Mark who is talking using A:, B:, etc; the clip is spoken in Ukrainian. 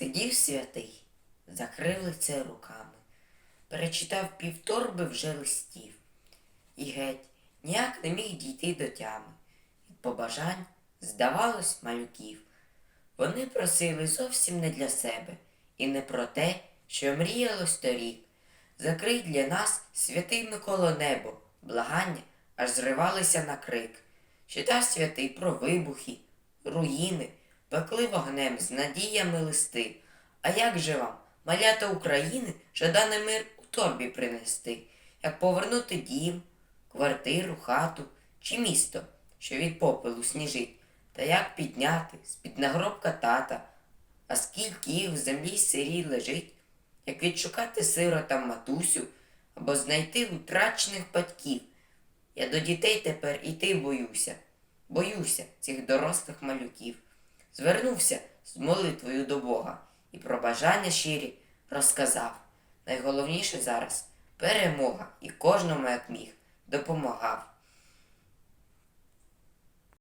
A: Сидів святий, закрив лице руками, перечитав півторби вже листів, і геть ніяк не міг дійти до тями. Від побажань, здавалось, малюків. Вони просили зовсім не для себе і не про те, що мріялось торік. Закрий для нас святий Миколо небо, благання аж зривалися на крик. Читав святий про вибухи, руїни, пекли вогнем з надіями листи. А як же вам, малята України, жаданий мир у торбі принести, як повернути дім, квартиру, хату чи місто, що від попелу сніжить, та як підняти з-під нагробка тата, а скільки їх в землі сирій лежить, як відшукати сиротам матусю або знайти утрачених батьків. Я до дітей тепер іти боюся, боюся цих дорослих малюків. Звернувся з молитвою до Бога і про бажання щирі розказав. Найголовніше зараз перемога і кожному, як міг, допомагав.